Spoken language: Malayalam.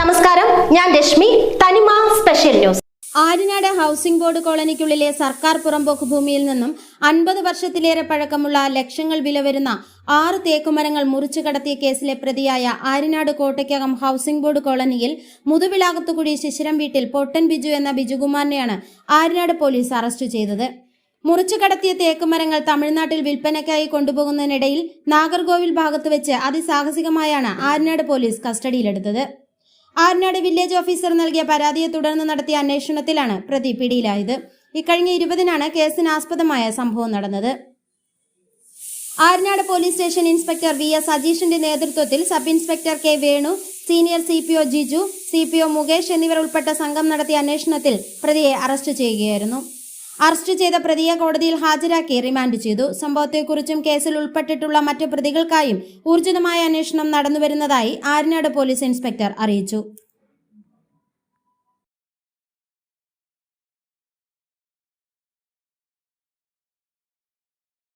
നമസ്കാരം ഞാൻ Reshmi Thanima special news Aryanad housing board കോളനിക്കുള്ളിലെ സർക്കാർ പുറമ്പോക്ക് ഭൂമിയിൽ നിന്നും അൻപത് വർഷത്തിലേറെ പഴക്കമുള്ള ലക്ഷങ്ങൾ വില വരുന്ന ആറ് തേക്കുമരങ്ങൾ മുറിച്ചു കടത്തിയ കേസിലെ പ്രതിയായ ആര്യനാട് കോട്ടയ്ക്കകം ഹൗസിംഗ് ബോർഡ് കോളനിയിൽ മുതുവിലാകത്തുകുടി ശിശിരം വീട്ടിൽ പൊട്ടൻ ബിജു എന്ന ബിജുകുമാറിനെയാണ് ആര്യനാട് പോലീസ് അറസ്റ്റ് ചെയ്തത്. മുറിച്ചു കടത്തിയ തേക്കുമരങ്ങൾ തമിഴ്നാട്ടിൽ വിൽപ്പനയ്ക്കായി കൊണ്ടുപോകുന്നതിനിടയിൽ നാഗർകോവിൽ ഭാഗത്ത് വെച്ച് അതിസാഹസികമായാണ് ആര്യനാട് പോലീസ് കസ്റ്റഡിയിലെടുത്തത്. ആര്യനാട് വില്ലേജ് ഓഫീസർ നൽകിയ പരാതിയെ തുടർന്ന് നടത്തിയ അന്വേഷണത്തിലാണ് പ്രതി പിടിയിലായത്. ഇക്കഴിഞ്ഞ ഇരുപതിനാണ് കേസിനാസ്പദമായ സംഭവം നടന്നത്. Aryanad police station inspector V S അജീഷിന്റെ നേതൃത്വത്തിൽ sub inspector K Venu senior C P O Jiju C P O Mukesh എന്നിവർ ഉൾപ്പെട്ട സംഘം നടത്തിയ അന്വേഷണത്തിൽ പ്രതിയെ അറസ്റ്റ് ചെയ്യുകയായിരുന്നു. അറസ്റ്റ് ചെയ്ത പ്രതിയെ കോടതിയിൽ ഹാജരാക്കി റിമാൻഡ് ചെയ്തു. സംഭവത്തെക്കുറിച്ചും കേസിൽ ഉൾപ്പെട്ടിട്ടുള്ള മറ്റ് പ്രതികൾക്കായും ഊർജിതമായ അന്വേഷണം നടന്നുവരുന്നതായി ആര്യനാട് പോലീസ് ഇൻസ്പെക്ടർ അറിയിച്ചു.